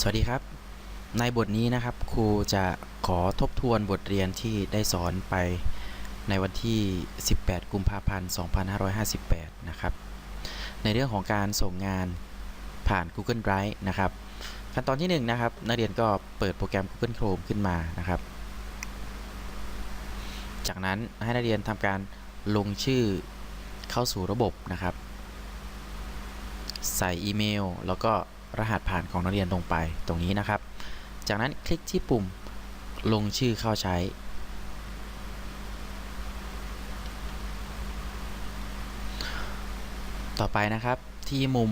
สวัสดีครับ ในบทนี้นะครับ ครูจะขอทบทวนบทเรียนที่ได้สอนไปในวันที่ 18 กุมภาพันธ์ 2558 นะครับ ในเรื่องของการส่งงานผ่าน Google Drive นะครับ ขั้นตอนที่ 1 นะครับ นักเรียนก็เปิดโปรแกรม Google Chrome ขึ้นมานะครับ จากนั้นให้นักเรียนทำการลงชื่อเข้าสู่ระบบนะครับ ใส่อีเมล แล้วก็ รหัสผ่านของนักเรียนลงไปตรงนี้นะครับ จากนั้นคลิกที่ปุ่มลงชื่อเข้าใช้ ต่อไปนะครับที่มุม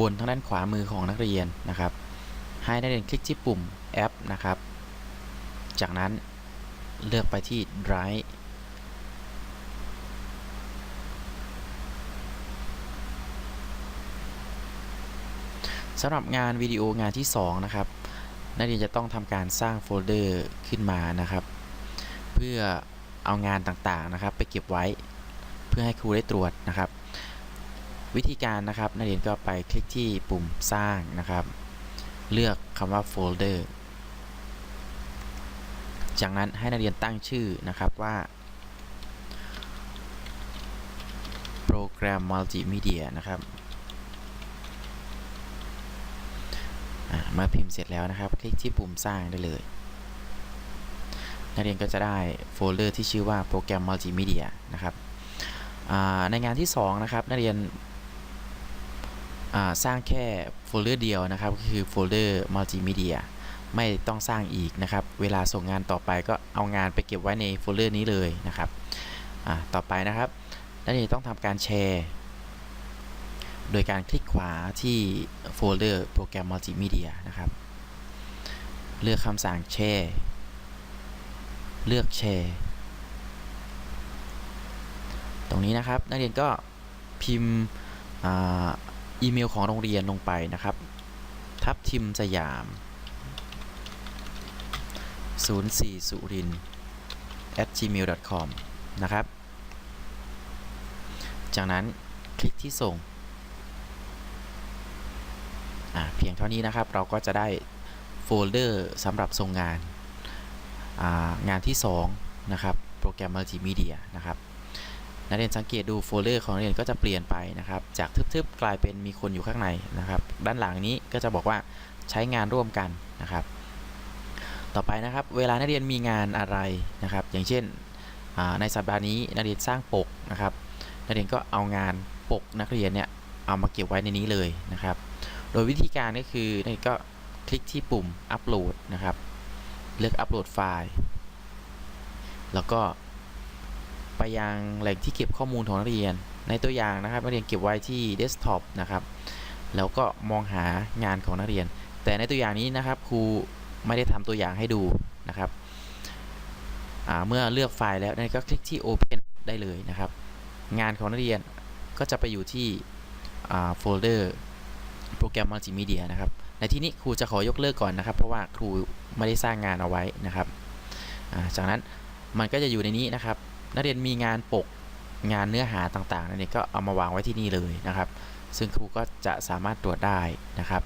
บนทางด้านขวามือของนักเรียนนะครับ ให้นักเรียนคลิกที่ปุ่มแอปนะครับ จากนั้นเลือกไปที่ Drive สำหรับงานวิดีโองานที่ 2 นะครับ นักเรียนจะต้องทำการสร้างโฟลเดอร์ขึ้นมานะครับ เพื่อเอางานต่างๆนะครับ ไปเก็บไว้เพื่อให้ครูได้ตรวจนะครับ วิธีการนะครับ นักเรียนก็ไปคลิกที่ปุ่มสร้างนะครับ เลือกคำว่าโฟลเดอร์จากนั้นให้นักเรียนตั้งชื่อนะครับว่าโปรแกรมมัลติมีเดียนะครับ อ่า เมื่อพิมพ์เสร็จแล้วนะครับ คลิกที่ปุ่มสร้างได้เลย นักเรียนก็จะได้โฟลเดอร์ที่ชื่อว่าโปรแกรมมัลติมีเดียนะครับในงานที่ 2 นะครับ นักเรียนสร้างแค่โฟลเดอร์เดียวนะครับก็คือโฟลเดอร์มัลติมีเดียไม่ต้องสร้างอีกนะครับ เวลาส่งงานต่อไปก็เอางานไปเก็บไว้ในโฟลเดอร์นี้เลยนะครับต่อไปนะครับนักเรียนต้องทำการแชร์ โดยการคลิกขวาที่โฟลเดอร์โปรแกรมมัลติมีเดียนะครับ เลือกคำสั่งแชร์ เลือกแชร์ ตรงนี้นะครับ นักเรียนก็พิมพ์อีเมลของโรงเรียนลงไปนะครับ ทับทิมสยาม 04 สุริน at gmail.com นะครับ จากนั้นคลิกที่ส่ง เพียงเท่านี้นะครับเราก็จะได้โฟลเดอร์สำหรับส่งงานางานที่ 2 นะครับ โปรแกรมมัลติมีเดียนะครับนักเรียนสังเกตดูโฟลเดอร์ของนักเรียนก็จะเปลี่ยนไปนะครับ จากทึบๆกลายเป็นมีคนอยู่ข้างในนะครับ ด้านหลังนี้ก็จะบอกว่าใช้งานร่วมกันนะครับ ต่อไปนะครับ เวลานักเรียนมีงานอะไรนะครับ อย่างเช่นในสัปดาห์นี้นักเรียนสร้างปกนะครับ นักเรียนก็เอางานปกนักเรียนเนี่ยเอามาเก็บไว้ในนี้เลยนะครับ โดยวิธีการก็คือนักเรียนก็คลิกที่ปุ่มอัปโหลดนะครับ เลือกอัปโหลดไฟล์ แล้วก็ไปยังแหล่งที่เก็บข้อมูลของนักเรียน ในตัวอย่างนะครับนักเรียนเก็บไว้ที่เดสก์ท็อปนะครับ แล้วก็มองหางานของนักเรียน แต่ในตัวอย่างนี้นะครับครูไม่ได้ทำตัวอย่างให้ดูนะครับ เมื่อเลือกไฟล์แล้วนั่นก็คลิกที่ Open ได้เลยนะครับ งานของนักเรียนก็จะไปอยู่ที่โฟลเดอร์ โปรแกรมมัลติมีเดียนะครับ ในที่นี้ครูจะขอยกเลิกก่อนนะครับ เพราะว่าครูไม่ได้สร้างงานเอาไว้นะครับจากนั้นมันก็จะอยู่ในนี้นะครับ นักเรียนมีงานปกงานเนื้อหาต่างๆนั่นเองก็เอามาวางไว้ที่นี่เลยนะครับ ซึ่งครูก็จะสามารถตรวจได้นะครับ